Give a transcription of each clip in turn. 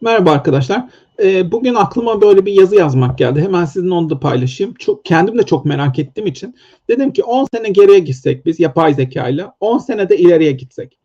Merhaba arkadaşlar. Ee, bugün aklıma böyle bir yazı yazmak geldi. Hemen sizinle onu da paylaşayım. Çok, kendim de çok merak ettiğim için dedim ki 10 sene geriye gitsek biz yapay zekayla 10 sene de ileriye gitsek.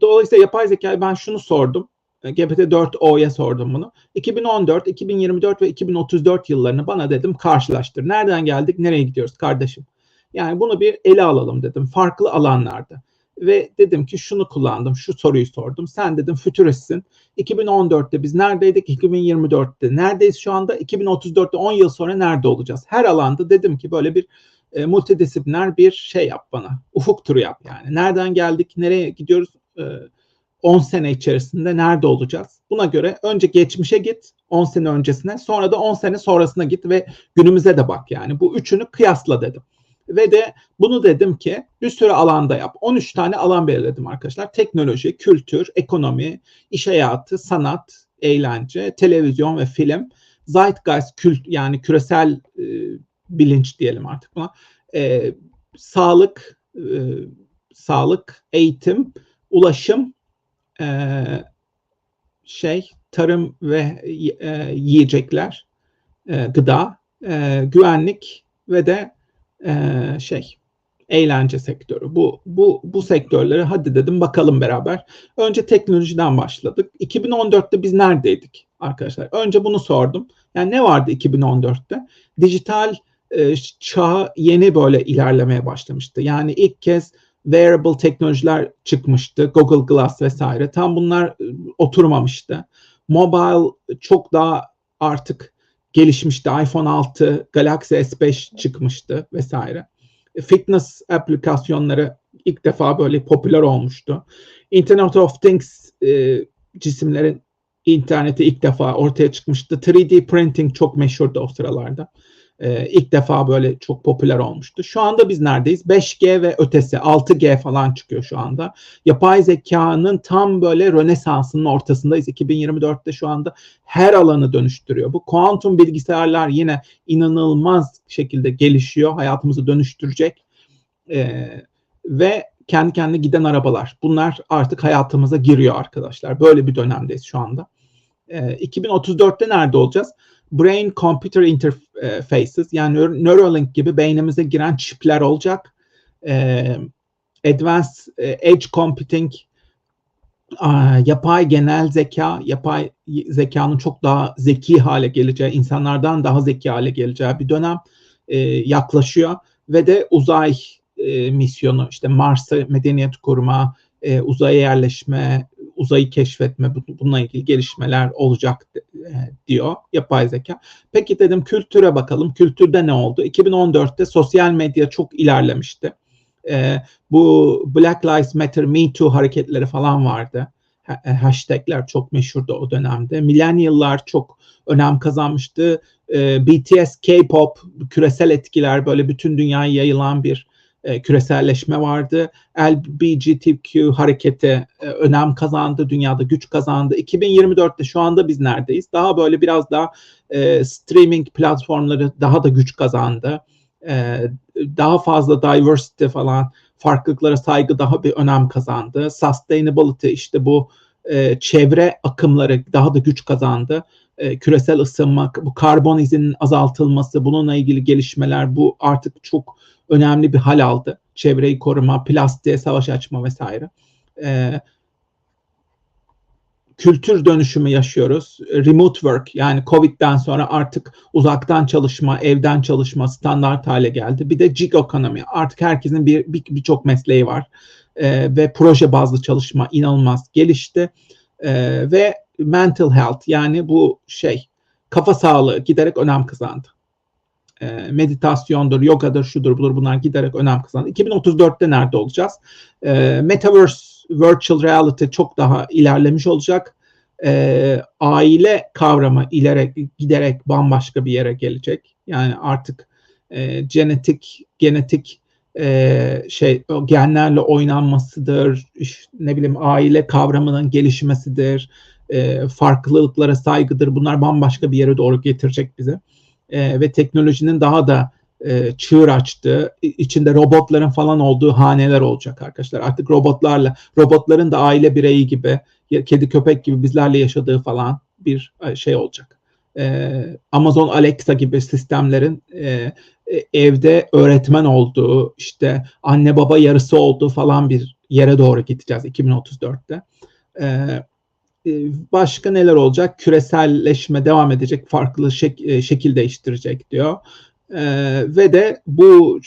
Dolayısıyla yapay zekayı ben şunu sordum. Ee, GPT-4o'ya sordum bunu. 2014, 2024 ve 2034 yıllarını bana dedim karşılaştır. Nereden geldik, nereye gidiyoruz kardeşim? Yani bunu bir ele alalım dedim. Farklı alanlarda ve dedim ki şunu kullandım, şu soruyu sordum. Sen dedim fütüristsin. 2014'te biz neredeydik? 2024'te neredeyiz şu anda? 2034'te 10 yıl sonra nerede olacağız? Her alanda dedim ki böyle bir e, multidisipliner bir şey yap bana. Ufuk turu yap yani. Nereden geldik? Nereye gidiyoruz? E, 10 sene içerisinde nerede olacağız? Buna göre önce geçmişe git 10 sene öncesine sonra da 10 sene sonrasına git ve günümüze de bak yani. Bu üçünü kıyasla dedim. Ve de bunu dedim ki bir sürü alanda yap. 13 tane alan belirledim arkadaşlar. Teknoloji, kültür, ekonomi, iş hayatı, sanat, eğlence, televizyon ve film. Zeitgeist kült yani küresel e, bilinç diyelim artık buna. E, sağlık, e, sağlık, eğitim, ulaşım, e, şey, tarım ve e, yiyecekler, e, gıda, e, güvenlik ve de e, şey eğlence sektörü. Bu bu bu sektörlere hadi dedim bakalım beraber. Önce teknolojiden başladık. 2014'te biz neredeydik arkadaşlar? Önce bunu sordum. Yani ne vardı 2014'te? Dijital e, çağ yeni böyle ilerlemeye başlamıştı. Yani ilk kez wearable teknolojiler çıkmıştı. Google Glass vesaire. Tam bunlar e, oturmamıştı. Mobile çok daha artık gelişmişti. iPhone 6, Galaxy S5 çıkmıştı vesaire. Fitness aplikasyonları ilk defa böyle popüler olmuştu. Internet of Things e, cisimlerin interneti ilk defa ortaya çıkmıştı. 3D printing çok meşhurdu o sıralarda e, ilk defa böyle çok popüler olmuştu. Şu anda biz neredeyiz? 5G ve ötesi 6G falan çıkıyor şu anda. Yapay zekanın tam böyle rönesansının ortasındayız. 2024'te şu anda her alanı dönüştürüyor. Bu kuantum bilgisayarlar yine inanılmaz şekilde gelişiyor. Hayatımızı dönüştürecek. E, ve kendi kendine giden arabalar. Bunlar artık hayatımıza giriyor arkadaşlar. Böyle bir dönemdeyiz şu anda. E, 2034'te nerede olacağız? Brain computer interfaces yani Neuralink gibi beynimize giren çipler olacak. E, advanced e, edge computing yapay genel zeka, yapay zekanın çok daha zeki hale geleceği, insanlardan daha zeki hale geleceği bir dönem e, yaklaşıyor ve de uzay e, misyonu işte Mars'a medeniyet kurma, e, uzaya yerleşme, uzayı keşfetme, bununla ilgili gelişmeler olacak e, diyor yapay zeka. Peki dedim kültüre bakalım. Kültürde ne oldu? 2014'te sosyal medya çok ilerlemişti. E, bu Black Lives Matter, Me Too hareketleri falan vardı. E, hashtagler çok meşhurdu o dönemde. Millennial'lar çok önem kazanmıştı. BTS, K-pop, küresel etkiler böyle bütün dünyaya yayılan bir e, küreselleşme vardı. LGBTQ hareketi e, önem kazandı, dünyada güç kazandı. 2024'te şu anda biz neredeyiz? Daha böyle biraz daha e, streaming platformları daha da güç kazandı. E, daha fazla diversity falan, farklılıklara saygı daha bir önem kazandı. Sustainability işte bu e, çevre akımları daha da güç kazandı. E, küresel ısınma, bu karbon izinin azaltılması, bununla ilgili gelişmeler bu artık çok önemli bir hal aldı. Çevreyi koruma, plastiğe savaş açma vesaire. E, kültür dönüşümü yaşıyoruz. Remote work yani Covid'den sonra artık uzaktan çalışma, evden çalışma standart hale geldi. Bir de gig ekonomi. Artık herkesin bir birçok bir mesleği var. E, ve proje bazlı çalışma inanılmaz gelişti. E, ve mental health yani bu şey kafa sağlığı giderek önem kazandı e, meditasyondur, yogadır, şudur, budur bunlar giderek önem kazandı. 2034'te nerede olacağız? E, Metaverse, virtual reality çok daha ilerlemiş olacak. E, aile kavramı ilerek giderek bambaşka bir yere gelecek. Yani artık e, genetik genetik e, şey genlerle oynanmasıdır, işte, ne bileyim aile kavramının gelişmesidir, e, farklılıklara saygıdır. Bunlar bambaşka bir yere doğru getirecek bizi e, ve teknolojinin daha da e, çığır açtığı, içinde robotların falan olduğu haneler olacak arkadaşlar. Artık robotlarla, robotların da aile bireyi gibi, kedi köpek gibi bizlerle yaşadığı falan bir e, şey olacak. E, Amazon Alexa gibi sistemlerin e, e, evde öğretmen olduğu, işte anne baba yarısı olduğu falan bir yere doğru gideceğiz 2034'te. E, e, başka neler olacak? Küreselleşme devam edecek, farklı şek e, şekil değiştirecek diyor. E, ve de bu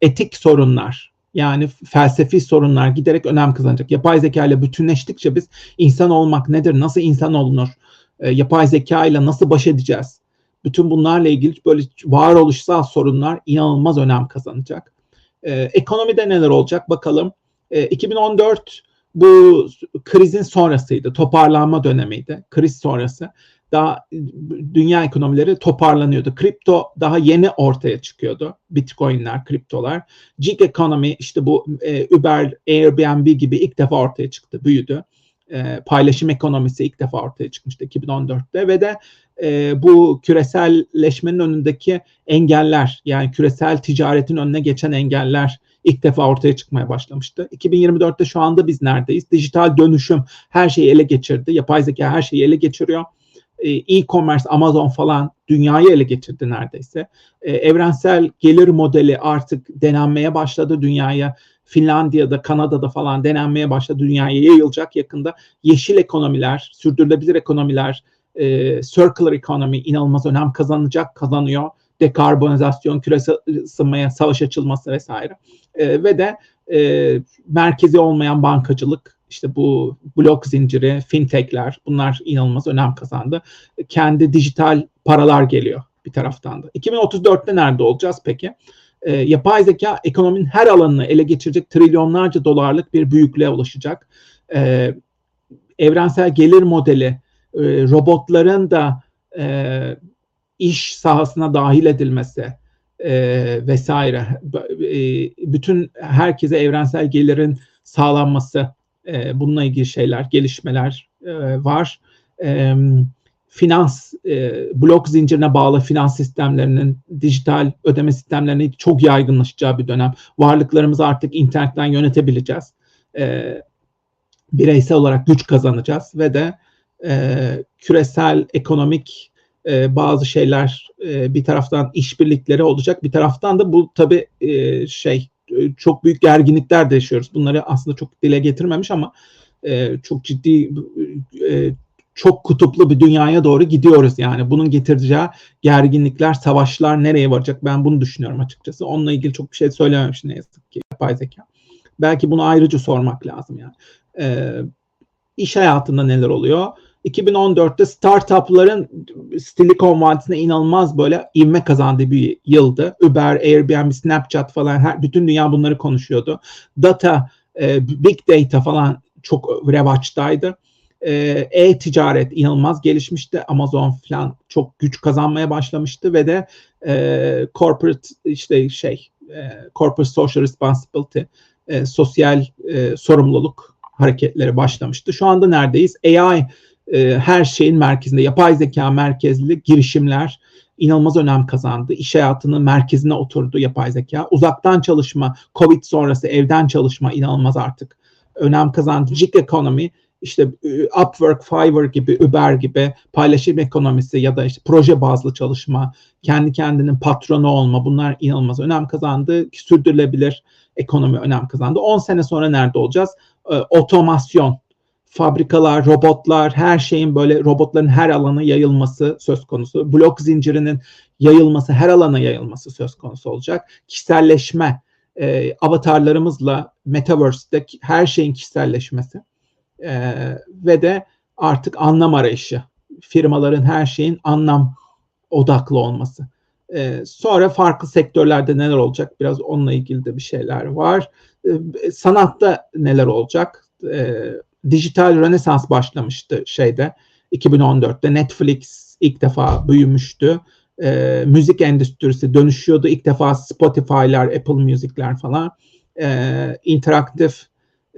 etik sorunlar, yani felsefi sorunlar giderek önem kazanacak. Yapay zeka ile bütünleştikçe biz insan olmak nedir, nasıl insan olunur, e, yapay zeka ile nasıl baş edeceğiz? Bütün bunlarla ilgili böyle varoluşsal sorunlar inanılmaz önem kazanacak. E, ekonomide neler olacak bakalım. E, 2014 bu krizin sonrasıydı, toparlanma dönemiydi, kriz sonrası daha dünya ekonomileri toparlanıyordu. Kripto daha yeni ortaya çıkıyordu. Bitcoin'ler, kriptolar. Gig economy işte bu e, Uber, Airbnb gibi ilk defa ortaya çıktı, büyüdü. E, paylaşım ekonomisi ilk defa ortaya çıkmıştı 2014'te ve de e, bu küreselleşmenin önündeki engeller yani küresel ticaretin önüne geçen engeller ilk defa ortaya çıkmaya başlamıştı. 2024'te şu anda biz neredeyiz? Dijital dönüşüm her şeyi ele geçirdi. Yapay zeka her şeyi ele geçiriyor. E, e-commerce, Amazon falan dünyayı ele getirdi neredeyse. E, evrensel gelir modeli artık denenmeye başladı dünyaya. Finlandiya'da, Kanada'da falan denenmeye başladı. Dünyaya yayılacak yakında. Yeşil ekonomiler, sürdürülebilir ekonomiler, e, circular economy inanılmaz önem kazanacak, kazanıyor. Dekarbonizasyon, küresel ısınmaya savaş açılması vesaire. E, ve de e, merkezi olmayan bankacılık, işte bu blok zinciri, fintechler bunlar inanılmaz önem kazandı. Kendi dijital paralar geliyor bir taraftan da. 2034'te nerede olacağız peki? E, yapay zeka ekonominin her alanını ele geçirecek trilyonlarca dolarlık bir büyüklüğe ulaşacak. E, evrensel gelir modeli, e, robotların da e, iş sahasına dahil edilmesi e, vesaire, e, bütün herkese evrensel gelirin sağlanması e, bununla ilgili şeyler, gelişmeler e, var. E, finans, e, blok zincirine bağlı finans sistemlerinin, dijital ödeme sistemlerinin çok yaygınlaşacağı bir dönem. Varlıklarımızı artık internetten yönetebileceğiz. E, bireysel olarak güç kazanacağız ve de e, küresel ekonomik e, bazı şeyler e, bir taraftan işbirlikleri olacak. Bir taraftan da bu tabii e, şey e, çok büyük gerginlikler de yaşıyoruz. Bunları aslında çok dile getirmemiş ama e, çok ciddi e, çok kutuplu bir dünyaya doğru gidiyoruz yani. Bunun getireceği gerginlikler, savaşlar nereye varacak ben bunu düşünüyorum açıkçası. Onunla ilgili çok bir şey söylememiş ne yazık ki yapay zeka. Belki bunu ayrıca sormak lazım yani. E, iş hayatında neler oluyor? 2014'te startupların Silikon Vadisi'ne inanılmaz böyle ivme kazandığı bir yıldı. Uber, Airbnb, Snapchat falan her, bütün dünya bunları konuşuyordu. Data, e, big data falan çok revaçtaydı. E, e-ticaret inanılmaz gelişmişti. Amazon falan çok güç kazanmaya başlamıştı ve de e, corporate işte şey e, corporate social responsibility e, sosyal e, sorumluluk hareketleri başlamıştı. Şu anda neredeyiz? AI e, her şeyin merkezinde. Yapay zeka merkezli girişimler inanılmaz önem kazandı. İş hayatının merkezine oturdu yapay zeka. Uzaktan çalışma, Covid sonrası evden çalışma inanılmaz artık önem kazandı. Gig economy, işte e, Upwork, Fiverr gibi, Uber gibi paylaşım ekonomisi ya da işte proje bazlı çalışma, kendi kendinin patronu olma bunlar inanılmaz önem kazandı. Sürdürülebilir ekonomi önem kazandı. 10 sene sonra nerede olacağız? E, otomasyon, fabrikalar, robotlar, her şeyin böyle robotların her alana yayılması söz konusu. Blok zincirinin yayılması, her alana yayılması söz konusu olacak. Kişiselleşme, e, avatarlarımızla Metaverse'de her şeyin kişiselleşmesi e, ve de artık anlam arayışı. Firmaların her şeyin anlam odaklı olması. E, sonra farklı sektörlerde neler olacak? Biraz onunla ilgili de bir şeyler var. E, sanatta neler olacak? E, dijital rönesans başlamıştı şeyde 2014'te. Netflix ilk defa büyümüştü. E, müzik endüstrisi dönüşüyordu. İlk defa Spotify'lar, Apple Music'ler falan. E, interaktif,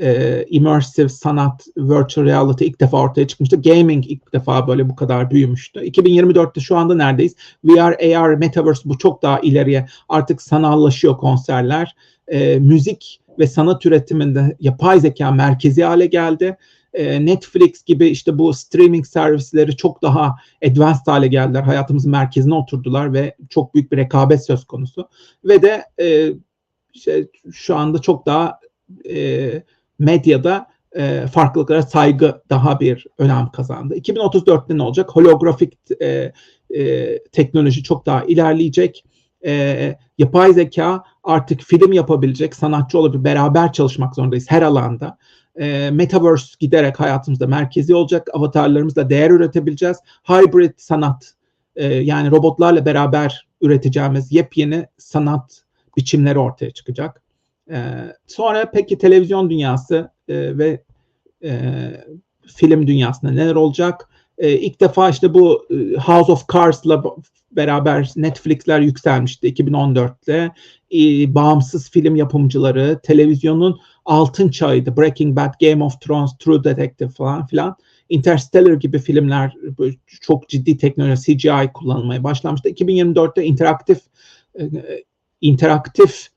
e, immersive sanat, virtual reality ilk defa ortaya çıkmıştı. Gaming ilk defa böyle bu kadar büyümüştü. 2024'te şu anda neredeyiz? VR, AR, Metaverse bu çok daha ileriye artık sanallaşıyor konserler. E, müzik ve sanat üretiminde yapay zeka merkezi hale geldi. e, Netflix gibi işte bu streaming servisleri çok daha advanced hale geldiler. Hayatımızın merkezine oturdular ve çok büyük bir rekabet söz konusu. Ve de e, işte şu anda çok daha e, medyada e, farklılıklara saygı daha bir önem kazandı. 2034'te ne olacak? Holografik e, e, teknoloji çok daha ilerleyecek. E, yapay zeka artık film yapabilecek, sanatçı olabilir, beraber çalışmak zorundayız her alanda. E, Metaverse giderek hayatımızda merkezi olacak. Avatarlarımızla değer üretebileceğiz. Hybrid sanat, e, yani robotlarla beraber üreteceğimiz yepyeni sanat biçimleri ortaya çıkacak. E, sonra peki televizyon dünyası e, ve e, film dünyasında neler olacak? E, ilk defa işte bu e, House of Cards'la beraber Netflix'ler yükselmişti 2014'te. E, bağımsız film yapımcıları, televizyonun altın çağıydı. Breaking Bad, Game of Thrones, True Detective falan filan. Interstellar gibi filmler çok ciddi teknoloji CGI kullanılmaya başlamıştı. 2024'te interaktif e, interaktif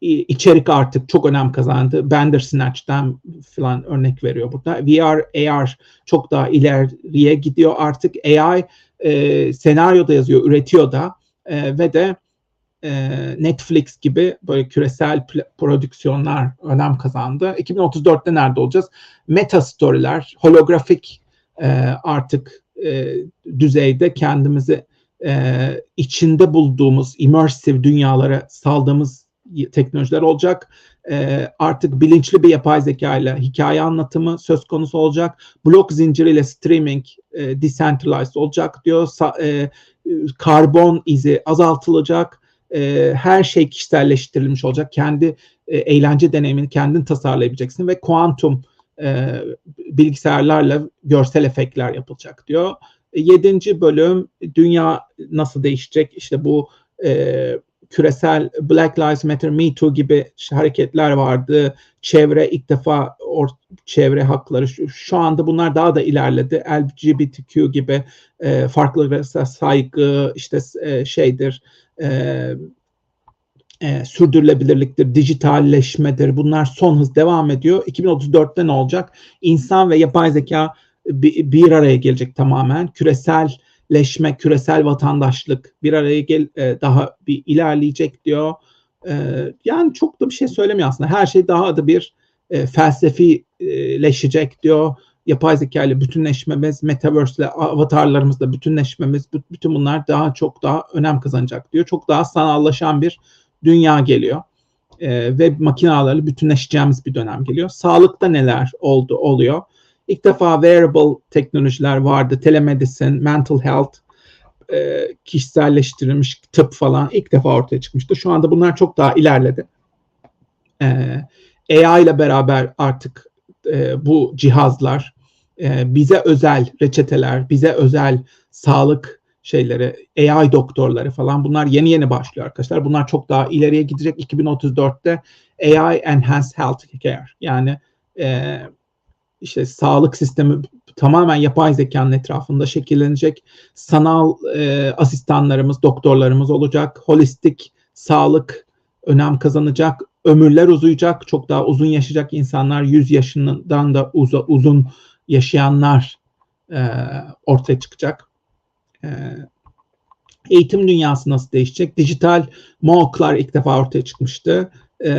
içerik artık çok önem kazandı. Bandersnatch'ten falan örnek veriyor burada. VR, AR çok daha ileriye gidiyor artık. AI e, senaryo da yazıyor, üretiyor da e, ve de e, Netflix gibi böyle küresel prodüksiyonlar önem kazandı. 2034'te nerede olacağız? Meta story'ler, holografik e, artık e, düzeyde kendimizi e, içinde bulduğumuz immersive dünyalara saldığımız teknolojiler olacak. E, artık bilinçli bir yapay zeka ile hikaye anlatımı söz konusu olacak. Blok zinciriyle streaming e, decentralized olacak diyor. Sa, e, karbon izi azaltılacak. E, her şey kişiselleştirilmiş olacak. Kendi e, eğlence deneyimini kendin tasarlayabileceksin ve kuantum e, bilgisayarlarla görsel efektler yapılacak diyor. E, yedinci bölüm dünya nasıl değişecek? İşte bu e, küresel Black Lives Matter, Me Too gibi hareketler vardı. Çevre ilk defa or, çevre hakları şu, şu anda bunlar daha da ilerledi. LGBTQ gibi e, farklı saygı işte e, şeydir e, e, sürdürülebilirliktir, dijitalleşmedir. Bunlar son hız devam ediyor. 2034'te ne olacak? İnsan ve yapay zeka bir, bir araya gelecek tamamen. Küresel leşme, küresel vatandaşlık bir araya gel e, daha bir ilerleyecek diyor. E, yani çok da bir şey söylemiyor aslında. Her şey daha da bir e, felsefileşecek diyor. Yapay zeka ile bütünleşmemiz, metaverse ile avatarlarımızla bütünleşmemiz, bütün bunlar daha çok daha önem kazanacak diyor. Çok daha sanallaşan bir dünya geliyor. E, ve makinalarla bütünleşeceğimiz bir dönem geliyor. Sağlıkta neler oldu oluyor? İlk defa wearable teknolojiler vardı. Telemedicine, mental health, e, kişiselleştirilmiş tıp falan ilk defa ortaya çıkmıştı. Şu anda bunlar çok daha ilerledi. E, AI ile beraber artık e, bu cihazlar bize özel reçeteler, bize özel sağlık şeyleri, AI doktorları falan bunlar yeni yeni başlıyor arkadaşlar. Bunlar çok daha ileriye gidecek. 2034'te AI Enhanced Health Care yani e, işte sağlık sistemi tamamen yapay zekanın etrafında şekillenecek. Sanal e, asistanlarımız, doktorlarımız olacak. Holistik sağlık önem kazanacak. Ömürler uzayacak. Çok daha uzun yaşayacak insanlar, 100 yaşından da uz uzun yaşayanlar e, ortaya çıkacak. E, eğitim dünyası nasıl değişecek? Dijital MOOC'lar ilk defa ortaya çıkmıştı. E,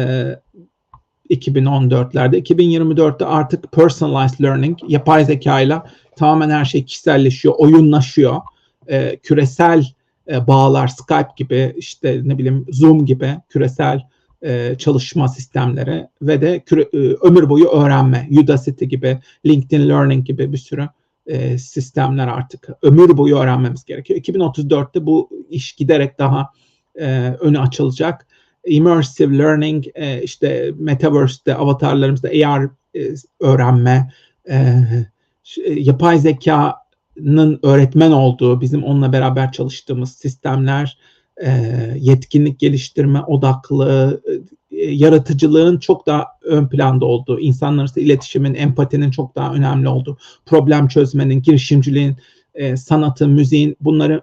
2014'lerde. 2024'te artık personalized learning, yapay zeka ile tamamen her şey kişiselleşiyor, oyunlaşıyor. E, küresel e, bağlar, Skype gibi, işte ne bileyim Zoom gibi küresel e, çalışma sistemleri ve de küre, e, ömür boyu öğrenme, Udacity gibi, LinkedIn Learning gibi bir sürü e, sistemler artık ömür boyu öğrenmemiz gerekiyor. 2034'te bu iş giderek daha e, önü açılacak immersive learning, e, işte metaverse'de avatarlarımızda AR e, öğrenme, e, e, yapay zekanın öğretmen olduğu, bizim onunla beraber çalıştığımız sistemler, e, yetkinlik geliştirme odaklı, e, yaratıcılığın çok daha ön planda olduğu, insanlar arası iletişimin, empatinin çok daha önemli olduğu, problem çözmenin, girişimciliğin e, sanatın, müziğin bunları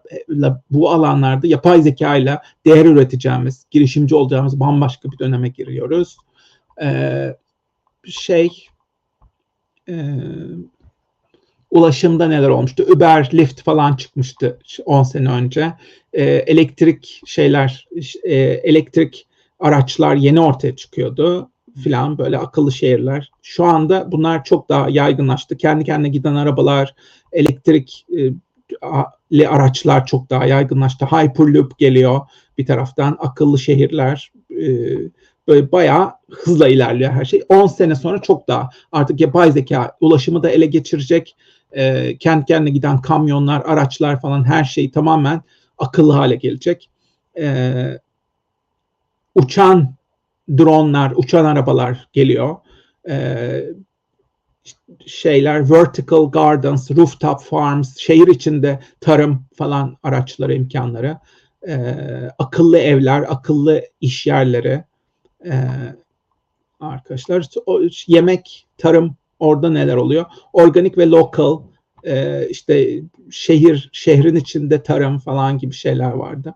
bu alanlarda yapay zeka ile değer üreteceğimiz, girişimci olacağımız bambaşka bir döneme giriyoruz. E, şey e, ulaşımda neler olmuştu? Uber, Lyft falan çıkmıştı 10 sene önce. E, elektrik şeyler, e, elektrik araçlar yeni ortaya çıkıyordu filan böyle akıllı şehirler. Şu anda bunlar çok daha yaygınlaştı. Kendi kendine giden arabalar, elektrikli araçlar çok daha yaygınlaştı. Hyperloop geliyor bir taraftan. Akıllı şehirler e, böyle bayağı hızla ilerliyor her şey. 10 sene sonra çok daha artık yapay zeka ulaşımı da ele geçirecek. E, kendi kendine giden kamyonlar, araçlar falan her şey tamamen akıllı hale gelecek. E, uçan dronlar, uçan arabalar geliyor. Ee, şeyler, vertical gardens, rooftop farms, şehir içinde tarım falan araçları, imkanları. Ee, akıllı evler, akıllı iş yerleri. Ee, arkadaşlar o, yemek, tarım orada neler oluyor? Organik ve local e, işte şehir, şehrin içinde tarım falan gibi şeyler vardı.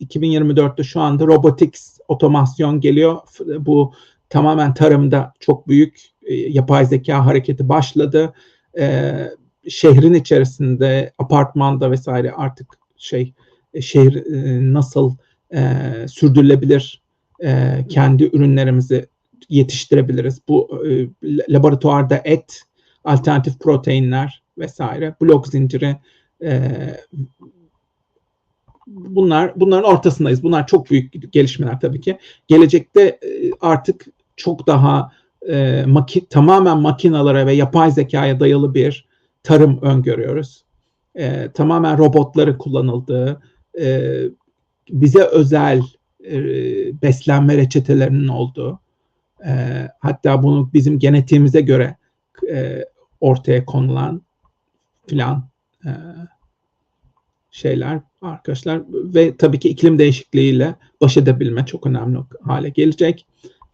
2024'te şu anda robotics, otomasyon geliyor. Bu tamamen tarımda çok büyük yapay zeka hareketi başladı. Şehrin içerisinde, apartmanda vesaire artık şey e, şehir e, nasıl sürdürülebilir kendi ürünlerimizi yetiştirebiliriz. Bu e, laboratuvarda et, alternatif proteinler vesaire, blok zinciri bunlar bunların ortasındayız. Bunlar çok büyük gelişmeler tabii ki. Gelecekte e, artık çok daha e, maki, tamamen makinalara ve yapay zekaya dayalı bir tarım öngörüyoruz. E, tamamen robotları kullanıldığı, e, bize özel e, beslenme reçetelerinin olduğu, e, hatta bunu bizim genetiğimize göre e, ortaya konulan filan e, şeyler arkadaşlar ve tabii ki iklim değişikliğiyle baş edebilme çok önemli hale gelecek.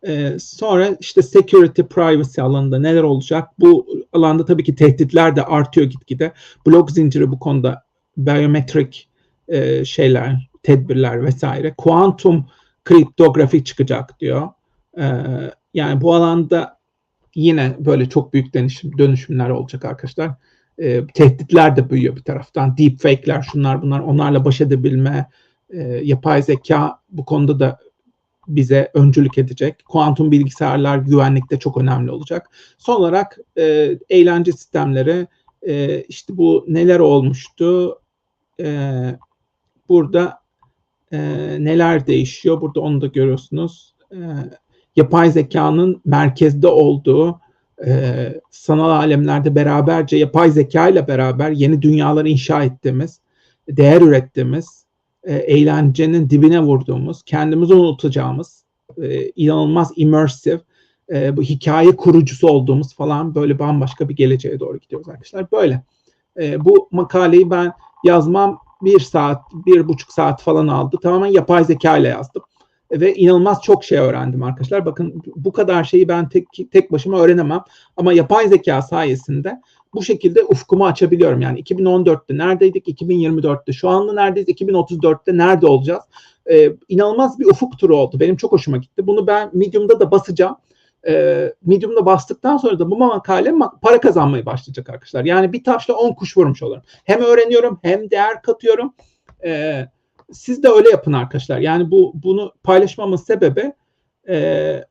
Ee, sonra işte security, privacy alanında neler olacak? Bu alanda tabii ki tehditler de artıyor gitgide. Blok zinciri bu konuda biometrik e, şeyler, tedbirler vesaire. Kuantum kriptografi çıkacak diyor. Ee, yani bu alanda yine böyle çok büyük dönüşüm, dönüşümler olacak arkadaşlar e, tehditler de büyüyor bir taraftan. Deepfake'ler şunlar bunlar onlarla baş edebilme, e, yapay zeka bu konuda da bize öncülük edecek. Kuantum bilgisayarlar güvenlikte çok önemli olacak. Son olarak e, eğlence sistemleri e, işte bu neler olmuştu e, burada e, neler değişiyor burada onu da görüyorsunuz. E, yapay zekanın merkezde olduğu e, sanal alemlerde beraberce yapay zeka ile beraber yeni dünyalar inşa ettiğimiz, değer ürettiğimiz, e, eğlencenin dibine vurduğumuz, kendimizi unutacağımız, e, inanılmaz immersive, e, bu hikaye kurucusu olduğumuz falan böyle bambaşka bir geleceğe doğru gidiyoruz arkadaşlar. Böyle. E, bu makaleyi ben yazmam bir saat, bir buçuk saat falan aldı. Tamamen yapay zeka ile yazdım ve inanılmaz çok şey öğrendim arkadaşlar. Bakın bu kadar şeyi ben tek tek başıma öğrenemem ama yapay zeka sayesinde bu şekilde ufkumu açabiliyorum. Yani 2014'te neredeydik? 2024'te şu anda neredeyiz? 2034'te nerede olacağız? Ee, inanılmaz bir ufuk turu oldu. Benim çok hoşuma gitti. Bunu ben Medium'da da basacağım. Ee, Medium'da bastıktan sonra da bu makale para kazanmaya başlayacak arkadaşlar. Yani bir taşla 10 kuş vurmuş olurum. Hem öğreniyorum hem değer katıyorum. Ee, siz de öyle yapın arkadaşlar. Yani bu bunu paylaşmamın sebebi e,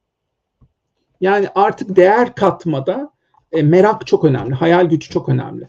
yani artık değer katmada e, merak çok önemli, hayal gücü çok önemli.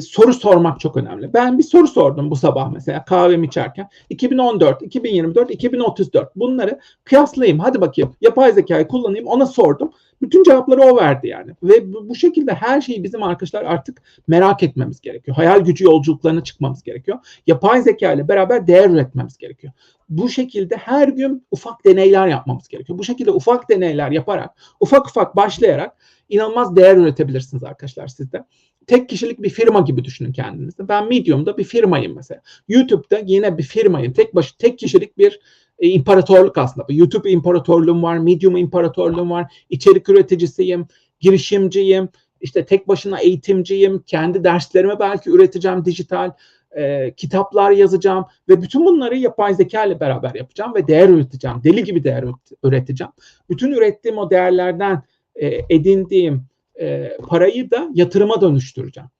Soru sormak çok önemli. Ben bir soru sordum bu sabah mesela kahvemi içerken. 2014, 2024, 2034 bunları kıyaslayayım. Hadi bakayım yapay zekayı kullanayım ona sordum. Bütün cevapları o verdi yani. Ve bu, şekilde her şeyi bizim arkadaşlar artık merak etmemiz gerekiyor. Hayal gücü yolculuklarına çıkmamız gerekiyor. Yapay zeka ile beraber değer üretmemiz gerekiyor. Bu şekilde her gün ufak deneyler yapmamız gerekiyor. Bu şekilde ufak deneyler yaparak, ufak ufak başlayarak inanılmaz değer üretebilirsiniz arkadaşlar sizde. Tek kişilik bir firma gibi düşünün kendinizi. Ben Medium'da bir firmayım mesela. YouTube'da yine bir firmayım. Tek baş tek kişilik bir e, imparatorluk aslında. YouTube imparatorluğum var, Medium imparatorluğum var, içerik üreticisiyim, girişimciyim, işte tek başına eğitimciyim, kendi derslerimi belki üreteceğim dijital, e, kitaplar yazacağım ve bütün bunları yapay zeka ile beraber yapacağım ve değer üreteceğim. Deli gibi değer üreteceğim. Bütün ürettiğim o değerlerden e, edindiğim e, parayı da yatırıma dönüştüreceğim.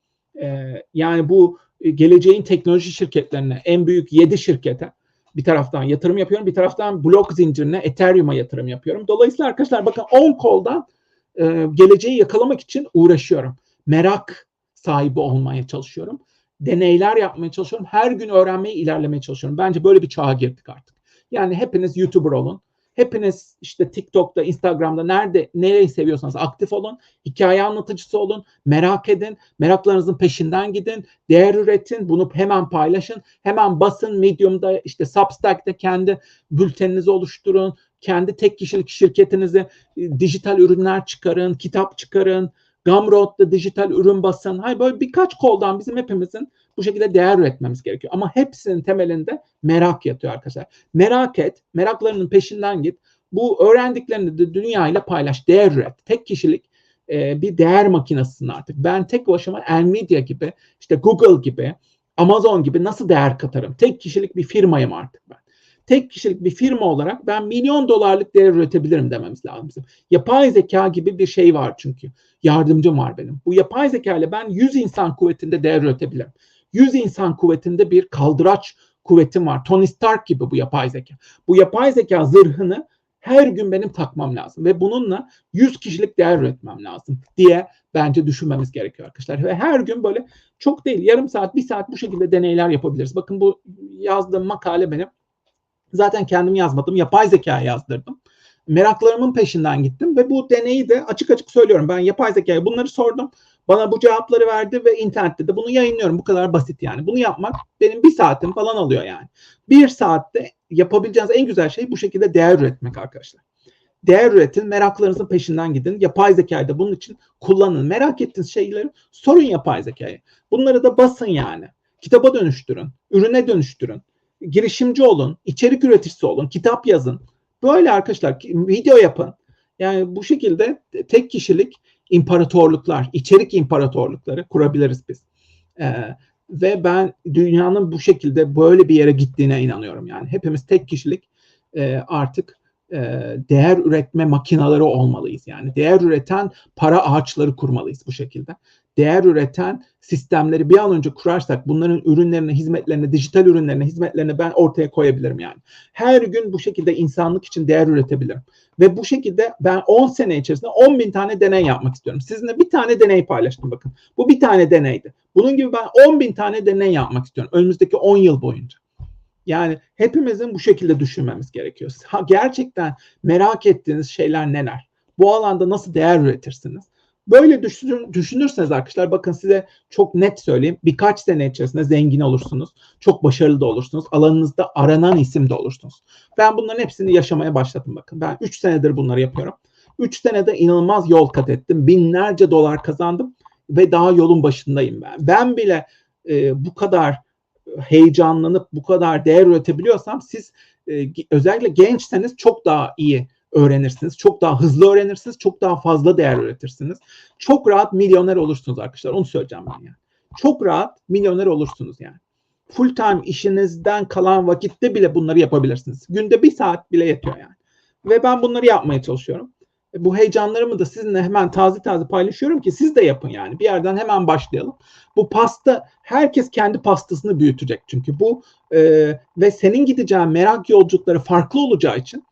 E, yani bu e, geleceğin teknoloji şirketlerine, en büyük 7 şirkete bir taraftan yatırım yapıyorum, bir taraftan blok zincirine, Ethereum'a yatırım yapıyorum. Dolayısıyla arkadaşlar bakın 10 koldan e, geleceği yakalamak için uğraşıyorum. Merak sahibi olmaya çalışıyorum. Deneyler yapmaya çalışıyorum. Her gün öğrenmeye, ilerlemeye çalışıyorum. Bence böyle bir çağa girdik artık. Yani hepiniz YouTuber olun. Hepiniz işte TikTok'ta, Instagram'da nerede nereyi seviyorsanız aktif olun. Hikaye anlatıcısı olun. Merak edin. Meraklarınızın peşinden gidin. Değer üretin. Bunu hemen paylaşın. Hemen basın. Medium'da işte Substack'te kendi bülteninizi oluşturun. Kendi tek kişilik şirketinizi e, dijital ürünler çıkarın. Kitap çıkarın. Gumroad'da dijital ürün basın. Hayır böyle birkaç koldan bizim hepimizin bu şekilde değer üretmemiz gerekiyor. Ama hepsinin temelinde merak yatıyor arkadaşlar. Merak et, meraklarının peşinden git. Bu öğrendiklerini de dünyayla paylaş, değer üret. Tek kişilik e, bir değer makinesisin artık. Ben tek başıma Nvidia gibi, işte Google gibi, Amazon gibi nasıl değer katarım? Tek kişilik bir firmayım artık ben. Tek kişilik bir firma olarak ben milyon dolarlık değer üretebilirim dememiz lazım. Yapay zeka gibi bir şey var çünkü. Yardımcım var benim. Bu yapay zeka ile ben 100 insan kuvvetinde değer üretebilirim. 100 insan kuvvetinde bir kaldıraç kuvvetim var. Tony Stark gibi bu yapay zeka. Bu yapay zeka zırhını her gün benim takmam lazım ve bununla 100 kişilik değer üretmem lazım diye bence düşünmemiz gerekiyor arkadaşlar. Ve her gün böyle çok değil yarım saat, bir saat bu şekilde deneyler yapabiliriz. Bakın bu yazdığım makale benim. Zaten kendim yazmadım. Yapay zeka yazdırdım. Meraklarımın peşinden gittim ve bu deneyi de açık açık söylüyorum. Ben yapay zekaya bunları sordum. Bana bu cevapları verdi ve internette de bunu yayınlıyorum. Bu kadar basit yani. Bunu yapmak benim bir saatim falan alıyor yani. Bir saatte yapabileceğiniz en güzel şey bu şekilde değer üretmek arkadaşlar. Değer üretin, meraklarınızın peşinden gidin. Yapay zekayı da bunun için kullanın. Merak ettiğiniz şeyleri sorun yapay zekayı. Bunları da basın yani. Kitaba dönüştürün, ürüne dönüştürün. Girişimci olun, içerik üreticisi olun, kitap yazın. Böyle arkadaşlar video yapın. Yani bu şekilde tek kişilik imparatorluklar, içerik imparatorlukları kurabiliriz biz. Ee, ve ben dünyanın bu şekilde böyle bir yere gittiğine inanıyorum. Yani hepimiz tek kişilik e, artık e, değer üretme makinaları olmalıyız. Yani değer üreten para ağaçları kurmalıyız bu şekilde. Değer üreten sistemleri bir an önce kurarsak bunların ürünlerine, hizmetlerine, dijital ürünlerine, hizmetlerine ben ortaya koyabilirim yani. Her gün bu şekilde insanlık için değer üretebilirim. Ve bu şekilde ben 10 sene içerisinde 10 bin tane deney yapmak istiyorum. Sizinle bir tane deney paylaştım bakın. Bu bir tane deneydi. Bunun gibi ben 10 bin tane deney yapmak istiyorum önümüzdeki 10 yıl boyunca. Yani hepimizin bu şekilde düşünmemiz gerekiyor. Ha, gerçekten merak ettiğiniz şeyler neler? Bu alanda nasıl değer üretirsiniz? Böyle düşün, düşünürseniz arkadaşlar bakın size çok net söyleyeyim. Birkaç sene içerisinde zengin olursunuz. Çok başarılı da olursunuz. Alanınızda aranan isim de olursunuz. Ben bunların hepsini yaşamaya başladım bakın. Ben 3 senedir bunları yapıyorum. 3 senede inanılmaz yol kat ettim. Binlerce dolar kazandım ve daha yolun başındayım ben. Ben bile e, bu kadar heyecanlanıp bu kadar değer üretebiliyorsam siz e, özellikle gençseniz çok daha iyi öğrenirsiniz. Çok daha hızlı öğrenirsiniz. Çok daha fazla değer üretirsiniz. Çok rahat milyoner olursunuz arkadaşlar. Onu söyleyeceğim ben yani. Çok rahat milyoner olursunuz yani. Full time işinizden kalan vakitte bile bunları yapabilirsiniz. Günde bir saat bile yetiyor yani. Ve ben bunları yapmaya çalışıyorum. E, bu heyecanlarımı da sizinle hemen taze taze paylaşıyorum ki siz de yapın yani. Bir yerden hemen başlayalım. Bu pasta herkes kendi pastasını büyütecek çünkü bu e, ve senin gideceğin merak yolculukları farklı olacağı için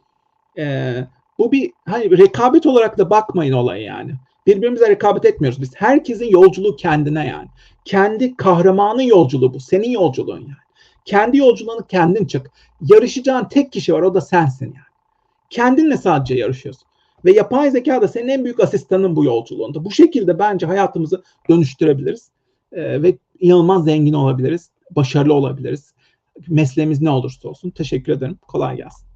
e, bu bir hani rekabet olarak da bakmayın olaya yani. Birbirimize rekabet etmiyoruz biz. Herkesin yolculuğu kendine yani. Kendi kahramanın yolculuğu bu. Senin yolculuğun yani. Kendi yolculuğunu kendin çık. Yarışacağın tek kişi var o da sensin yani. Kendinle sadece yarışıyorsun. Ve yapay zeka da senin en büyük asistanın bu yolculuğunda. Bu şekilde bence hayatımızı dönüştürebiliriz. Ee, ve inanılmaz zengin olabiliriz. Başarılı olabiliriz. Mesleğimiz ne olursa olsun. Teşekkür ederim. Kolay gelsin.